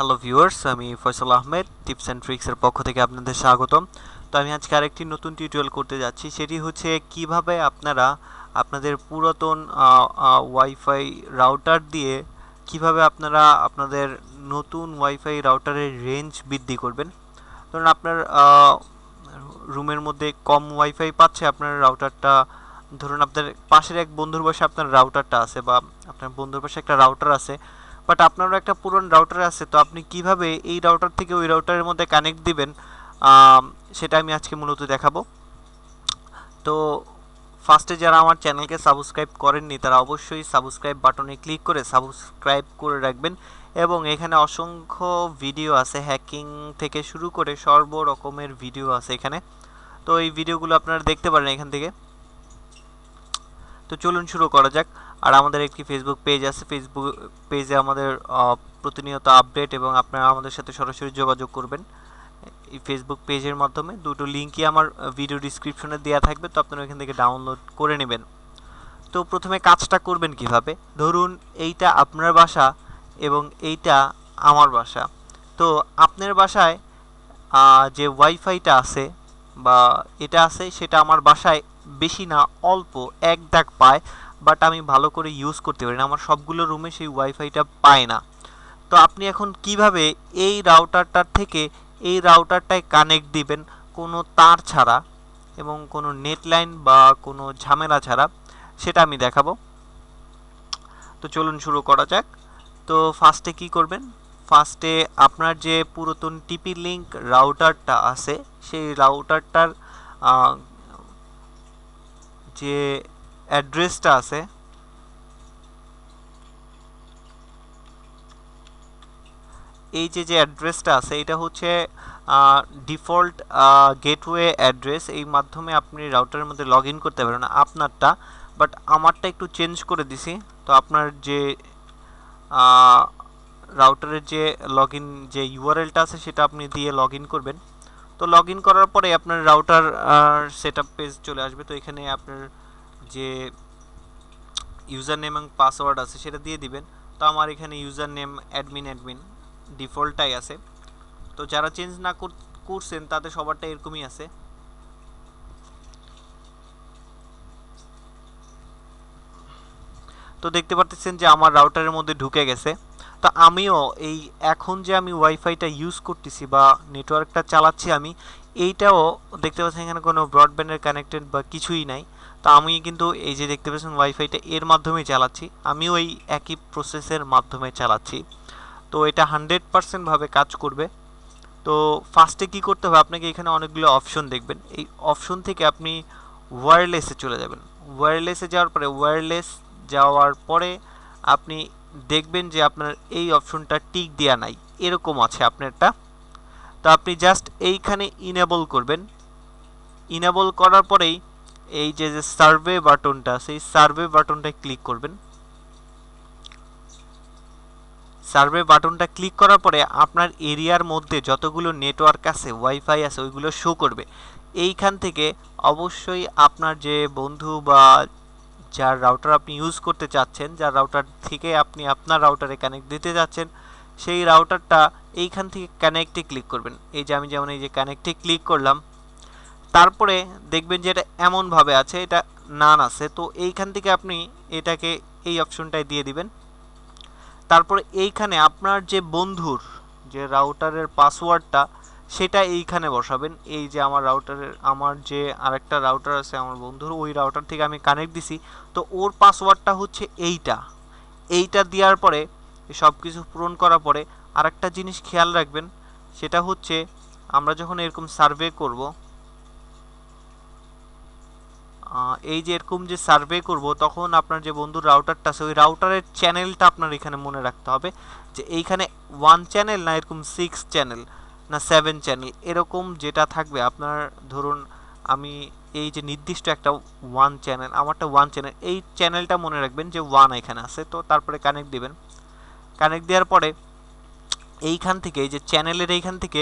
Hello viewers আমি Faisal Ahmed, tips and ট্রিক্সের পক্ষ থেকে আপনাদের স্বাগতম। তো আমি আজকে আরেকটি নতুন টিউটোরিয়াল করতে যাচ্ছি, সেটি হচ্ছে কীভাবে আপনারা আপনাদের পুরাতন ওয়াইফাই রাউটার দিয়ে কীভাবে আপনারা আপনাদের নতুন ওয়াইফাই রাউটারের রেঞ্জ বৃদ্ধি করবেন। ধরুন আপনার রুমের মধ্যে কম ওয়াইফাই পাচ্ছে, আপনার রাউটারটা ধরুন আপনার পাশের এক বন্ধুর বাসায় আপনার রাউটারটা আছে বা আপনার বন্ধুর পাশে একটা রাউটার আছে বাট আপনারও একটা পুরনো রাউটার আছে, তো আপনি কীভাবে এই রাউটার থেকে ওই রাউটারের মধ্যে কানেক্ট দিবেন সেটা আমি আজকে মূলত দেখাবো। তো ফার্স্টে যারা আমার চ্যানেলকে সাবস্ক্রাইব করেননি, তারা অবশ্যই সাবস্ক্রাইব বাটনে ক্লিক করে সাবস্ক্রাইব করে রাখবেন এবং এখানে অসংখ্য ভিডিও আছে হ্যাকিং থেকে শুরু করে সর্ব রকমের ভিডিও আছে এখানে। তো এই ভিডিওগুলো আপনারা দেখতে পারেন এখান থেকে। তো চলুন শুরু করা যাক। আর আমাদের একটি ফেসবুক পেজ আছে। ফেসবুক পেজে আমাদের প্রতিনিয়ত আপডেট এবং আপনারা আমাদের সাথে সরাসরি যোগাযোগ করবেন। এই ফেসবুক পেজের মাধ্যমে দুটো লিঙ্কই আমার ভিডিও ডিসক্রিপশনে দেওয়া থাকবে। তো আপনারা এখান থেকে ডাউনলোড করে নেবেন। তো প্রথমে কাজটা করবেন কীভাবে? ধরুন এইটা আপনার বাসা এবং এইটা আমার বাসা। তো আপনার বাসায় যে ওয়াইফাইটা আছে বা এটা আছে, সেটা আমার বাসায় বেশি না, অল্প, এক দাগ পায় বাট আমি ভালো করে ইউজ করতে পারি না। আমার সবগুলো রুমে সেই ওয়াইফাইটা পায় না। তো আপনি এখন কীভাবে এই রাউটারটার থেকে এই রাউটারটায় কানেক্ট দিবেন? কোনো তার ছাড়া এবং কোনো নেট লাইন বা কোনো ঝামেলা ছাড়া, সেটা আমি দেখাবো। তো চলুন শুরু করা যাক। তো ফার্স্টে কি করবেন? ফার্স্টে আপনার যে পুরাতন টিপি লিঙ্ক রাউটারটা আছে, সেই রাউটারটার যে অ্যাড্রেসটা আছে, এই যে যে অ্যাড্রেসটা আছে, এটা হচ্ছে ডিফল্ট গেটওয়ে অ্যাড্রেস। এই মাধ্যমে আপনি রাউটারের মধ্যে লগ করতে পারেন আপনারটা, বাট আমারটা একটু চেঞ্জ করে দিছি। তো আপনার যে রাউটারের যে লগ যে ইউআরএলটা আছে, সেটা আপনি দিয়ে লগ করবেন। তো লগ করার পরে আপনার রাউটার সেট পেজ চলে আসবে। তো এখানে আপনার যে ইউজার নেম এবং পাসওয়ার্ড আছে সেটা দিয়ে দিবেন। তো আমার এখানে ইউজার নেম অ্যাডমিন অ্যাডমিন ডিফল্টটাই আছে। তো যারা চেঞ্জ না করছেন তাদের সবারটা এরকমই আছে। তো দেখতে পাচ্ছেন যে আমার রাউটারের মধ্যে ঢুকে গেছে। তো আমিও এই এখন যে আমি ওয়াইফাইটা ইউজ করতেছি বা নেটওয়ার্কটা চালাচ্ছি আমি, এইটাও দেখতে পাচ্ছেন এখানে কোনো ব্রডব্যান্ডের কানেক্টেড বা কিছুই নাই। তো আমি কিন্তু এই যে দেখতে পাচ্ছেন ওয়াইফাইটা এর মাধ্যমেই চালাচ্ছি, আমিও এই একই প্রসেসের মাধ্যমে চালাচ্ছি। তো এটা হান্ড্রেড পারসেন্টভাবে কাজ করবে। তো ফার্স্টে কি করতে হবে? আপনাকে এখানে অনেকগুলো অপশন দেখবেন। এই অপশন থেকে আপনি ওয়্যারলেসে চলে যাবেন। ওয়্যারলেসে যাওয়ার পরে ওয়্যারলেস যাওয়ার পরে আপনি দেখবেন যে আপনার এই অপশনটা টিক দেওয়া নাই। এরকম আছে আপনারটা। তো আপনি জাস্ট এইখানে ইনেবল করবেন। ইনেবল করার পরেই এই যে যে সার্ভে বাটনটা সেই সার্ভে বাটনটায় ক্লিক করবেন। সার্ভে বাটনটা ক্লিক করার পরে আপনার এরিয়ার মধ্যে যতগুলো নেটওয়ার্ক আছে ওয়াইফাই আছে, ওইগুলো শো করবে। এইখান থেকে অবশ্যই আপনার যে বন্ধু বা যার রাউটার আপনি ইউজ করতে চাচ্ছেন, যার রাউটার থেকে আপনি আপনার রাউটারে কানেক্ট দিতে যাচ্ছেন, সেই রাউটারটা এইখান থেকে কানেক্টে ক্লিক করবেন। এই যে আমি যেমন এই যে কানেক্টে ক্লিক করলাম, তারপরে দেখবেন যে এটা এমনভাবে আছে, এটা নান আছে। তো এইখান থেকে আপনি এটাকে এই অপশনটায় দিয়ে দিবেন। তারপরে এইখানে আপনার যে বন্ধুর, যে রাউটারের পাসওয়ার্ডটা সেটা এইখানে বসাবেন। এই যে আমার রাউটারের আমার যে আরেকটা রাউটার আছে আমার বন্ধুর, ওই রাউটার থেকে আমি কানেক্ট দিছি। তো ওর পাসওয়ার্ডটা হচ্ছে এইটা। এইটা দেওয়ার পরে সব কিছু পূরণ করার পরে আরেকটা জিনিস খেয়াল রাখবেন, সেটা হচ্ছে আমরা যখন এরকম সার্ভে করব এই যে এরকম যে সার্ভে করব, তখন আপনার যে বন্ধুর রাউটারটা আছে, ওই রাউটারের চ্যানেলটা আপনার এখানে মনে রাখতে হবে যে এইখানে ওয়ান চ্যানেল না এরকম সিক্স চ্যানেল না সেভেন চ্যানেল এরকম যেটা থাকবে, আপনার ধরুন আমি এই যে নির্দিষ্ট একটা ওয়ান চ্যানেল আমারটা ওয়ান চ্যানেল এই চ্যানেলটা মনে রাখবেন যে ওয়ান এখানে আছে, তো তারপরে কানেক্ট দিবেন। কানেক্ট দেওয়ার পরে এইখান থেকে যে চ্যানেলের এইখান থেকে,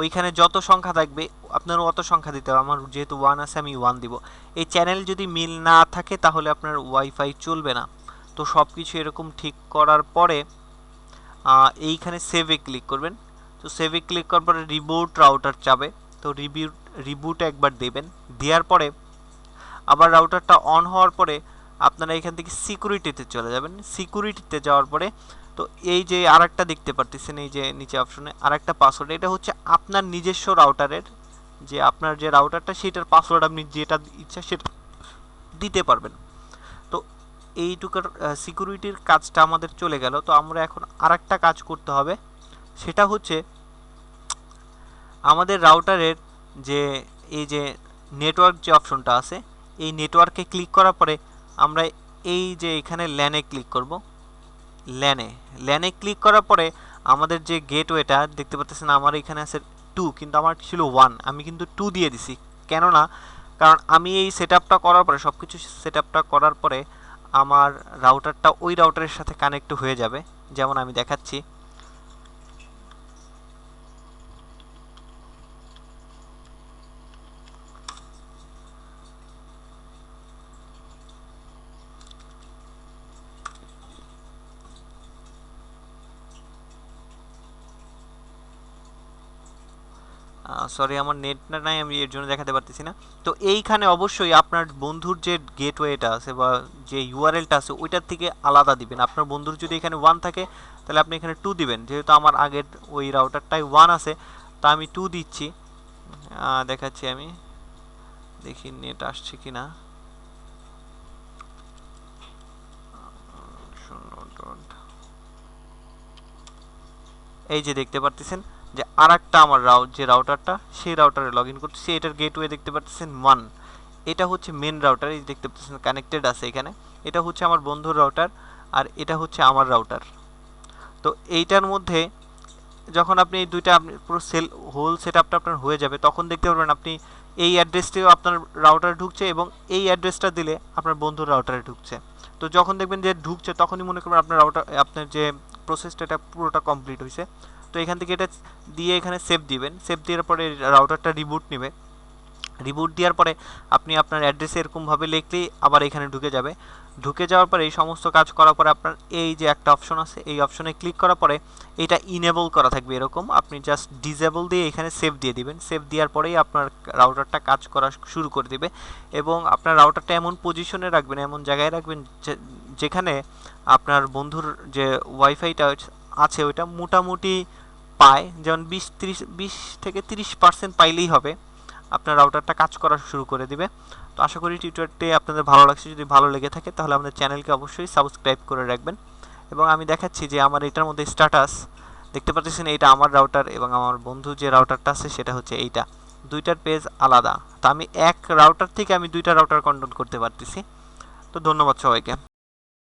ওইখানে যত সংখ্যা থাকবে আপনারও অত সংখ্যা দিতে হবে। আমার যেহেতু ওয়ান আছে, আমি ওয়ান দিব। এই চ্যানেল যদি মিল না থাকে, তাহলে আপনার ওয়াইফাই চলবে না। তো সব কিছু এরকম ঠিক করার পরে এইখানে সেভে ক্লিক করবেন। তো সেভে ক্লিক করার পরে রিবুট রাউটার চাবে। তো রিবিউট রিবুট একবার দেবেন। দেওয়ার পরে আবার রাউটারটা অন হওয়ার পরে আপনারা এখান থেকে সিকিউরিটিতে চলে যাবেন। সিকিউরিটিতে যাওয়ার পরে তো এই যে আরেকটা দেখতে পারতেছেন, এই যে নিচে অপশনে আরেকটা পাসওয়ার্ড এটা হচ্ছে আপনার নিজস্ব রাউটারের যে আপনার যে রাউটারটা সেটার পাসওয়ার্ড আপনি যেটা ইচ্ছা সেটা দিতে পারবেন। তো এইটুকার সিকিউরিটির কাজটা আমাদের চলে গেল। তো আমরা এখন আরেকটা কাজ করতে হবে। সেটা হচ্ছে আমাদের রাউটারের যে, এই যে নেটওয়ার্ক যে অপশনটা আছে, এই নেটওয়ার্কে ক্লিক করার পরে আমরা এই যে এখানে ল্যানে ক্লিক করব। ল্যানে ল্যানে ক্লিক করার পরে আমাদের যে গেটওয়েটা দেখতে পাচ্ছেন আমার এখানে আছে টু কিন্তু আমার ছিল ওয়ান আমি কিন্তু টু দিয়ে দিছি। কেননা, কারণ আমি এই সেট করার পরে সব কিছু সেট করার পরে আমার রাউটারটা ওই রাউটারের সাথে কানেক্ট হয়ে যাবে। যেমন আমি দেখাচ্ছি। সরি আমার নেট না, নাই, আমি এর জন্য দেখাতে পারতেছি না। তো এইখানে অবশ্যই আপনার বন্ধুর যে গেটওয়েটা আছে বা যে ইউআরএলটা আছে, ওইটার থেকে আলাদা দিবেন। আপনার বন্ধুর যদি এখানে ওয়ান থাকে, তাহলে আপনি এখানে টু দিবেন। যেহেতু আমার আগের ওই রাউটারটাই ওয়ান আছে, তা আমি টু দিচ্ছি। দেখাচ্ছি আমি। দেখি নেট আসছে কি না এই যে দেখতে পারতেছেন আর একটা আমার রাউ যে রাউটারটা সেই রাউটারে লগ ইন করতেছি। এটার গেটওয়ে দেখতে পাচ্ছেন ওয়ান এটা হচ্ছে মেন রাউটার এই দেখতে পাচ্ছেন কানেক্টেড আছে এখানে। এটা হচ্ছে আমার বন্ধুর রাউটার আর এটা হচ্ছে আমার রাউটার তো এইটার মধ্যে যখন আপনি এই দুইটা, আপনি পুরো সেল হোল সেট আপটা আপনার হয়ে যাবে, তখন দেখতে পারবেন আপনি এই অ্যাড্রেসটিও আপনার রাউটারে ঢুকছে এবং এই অ্যাড্রেসটা দিলে আপনার বন্ধুর রাউটারে ঢুকছে। তো যখন দেখবেন যে ঢুকছে, তখনই মনে করবেন আপনার রাউটার আপনার যে প্রসেসটা এটা পুরোটা কমপ্লিট হয়েছে তো এখান থেকে এটা দিয়ে এখানে সেভ দিবেন। সেভ দেওয়ার পরে রাউটারটা রিবুট নেবে। রিবুট দেওয়ার পরে আপনি আপনার অ্যাড্রেস এরকমভাবে লিখলেই আবার এখানে ঢুকে যাবে। ঢুকে যাওয়ার পরে এই সমস্ত কাজ করার পরে আপনার এই যে একটা অপশন আছে, এই অপশনে ক্লিক করার পরে এটা ইনেবল করা থাকবে এরকম। আপনি জাস্ট ডিজেবল দিয়ে এখানে সেভ দিয়ে দিবেন। সেভ দেওয়ার পরেই আপনার রাউটারটা কাজ করা শুরু করে দিবে। এবং আপনার রাউটারটা এমন পজিশনে রাখবেন, এমন জায়গায় রাখবেন যেখানে আপনার বন্ধুর যে ওয়াইফাইটা আছে, ওইটা মোটামুটি পায়। যেমন বিশ তিরিশ, বিশ থেকে তিরিশ পার্সেন্ট পাইলেই হবে। আপনার রাউটারটা কাজ করা শুরু করে দিবে। তো আশা করি টিউটোরিয়ালটি আপনাদের ভালো লাগছে। যদি ভালো লেগে থাকে, তাহলে আমাদের চ্যানেলকে অবশ্যই সাবস্ক্রাইব করে রাখবেন। এবং আমি দেখাচ্ছি যে আমার এটার মধ্যে স্ট্যাটাস দেখতে পাচ্ছেন, এইটা আমার রাউটার এবং আমার বন্ধু যে রাউটারটা আছে, সেটা হচ্ছে এইটা। দুইটার পেজ আলাদা। তো আমি এক রাউটার থেকে আমি দুইটা রাউটার কন্ট্রোল করতে পারতেছি। তো ধন্যবাদ সবাইকে।